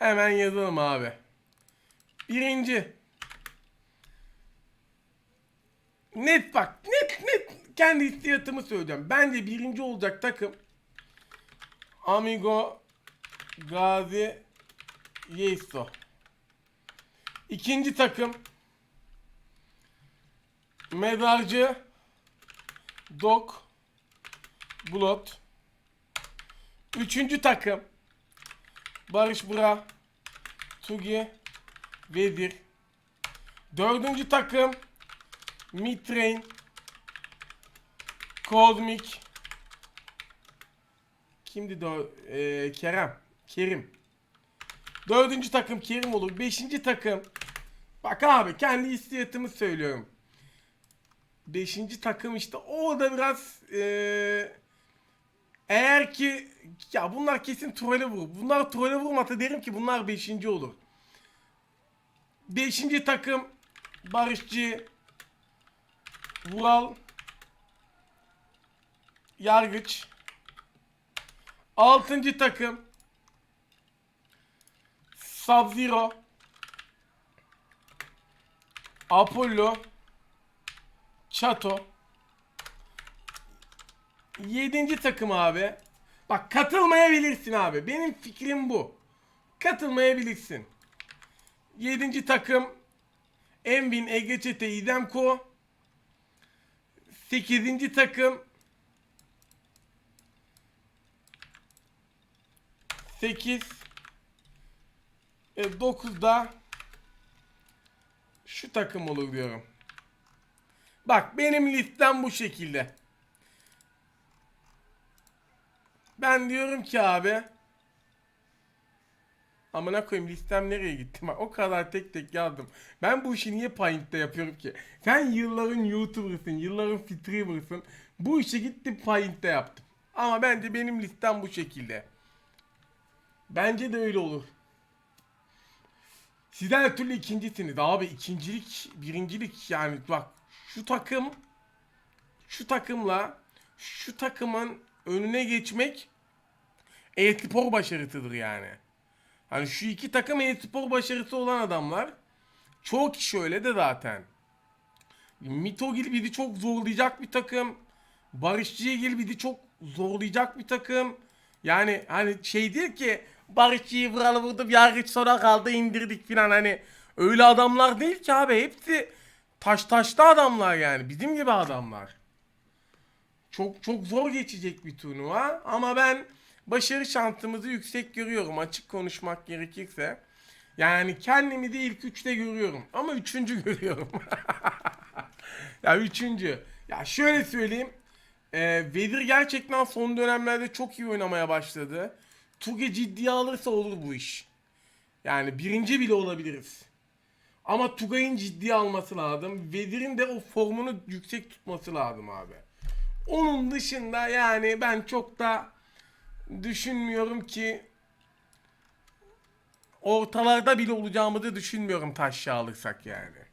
Hemen yazalım abi. Birinci. Net bak. Net net. Kendi hissiyatımı söyleyeceğim. Bence birinci olacak takım. Amigo Gazi Yeiso. İkinci takım. Mezarcı Dok Blot. Üçüncü takım. Barış Bura, Tugi, Vezir. Dördüncü takım Mitrain, Kozmik. Kimdi de ee, Kerem, Kerim. Dördüncü takım Kerim olur. Beşinci takım. Bak abi kendi hissiyatımı söylüyorum. Beşinci takım işte o da biraz ee, eğer ki ya bunlar kesin trole vurur. Bunlar trole vurmasa derim ki bunlar 5. olur. 5. takım Barışçı Vural Yargıç 6. takım Sub-Zero Apollo Chato Yedinci takım abi. Bak katılmayabilirsin abi. Benim fikrim bu. Katılmayabilirsin. Yedinci takım Envin Ege Çete İdemko. Sekizinci takım Sekiz e, Dokuzda şu takım olur diyorum. Bak benim listem bu şekilde. Ben diyorum ki abi Amına koyayım listem nereye gitti? Bak o kadar tek tek yazdım. Ben bu işi niye Paint'te yapıyorum ki? Sen yılların YouTuber'ısın, yılların streamer'ısın. Bu işi gittim Paint'te yaptım. Ama bence benim listem bu şekilde. Bence de öyle olur. Siz her türlü ikincisiniz abi. ikincilik, birincilik yani bak şu takım şu takımla şu takımın önüne geçmek e-spor başarısıdır yani. Hani şu iki takım e-spor başarısı olan adamlar. Çoğu kişi öyle de zaten. Mitogil bizi çok zorlayacak bir takım. Barışçı'yı bizi çok zorlayacak bir takım. Yani hani şey değil ki Barışçı'yı vuralı vurdum yargıç sonra kaldı indirdik filan hani öyle adamlar değil ki abi hepsi taş taşlı adamlar yani bizim gibi adamlar. Çok çok zor geçecek bir turnuva ama ben başarı şansımızı yüksek görüyorum açık konuşmak gerekirse. Yani kendimi de ilk üçte görüyorum ama üçüncü görüyorum. ya üçüncü. Ya şöyle söyleyeyim. E, Vedir gerçekten son dönemlerde çok iyi oynamaya başladı. Tuge ciddiye alırsa olur bu iş. Yani birinci bile olabiliriz. Ama Tugay'ın ciddiye alması lazım. Vedir'in de o formunu yüksek tutması lazım abi. Onun dışında yani ben çok da düşünmüyorum ki ortalarda bile olacağımızı düşünmüyorum taşya alırsak yani.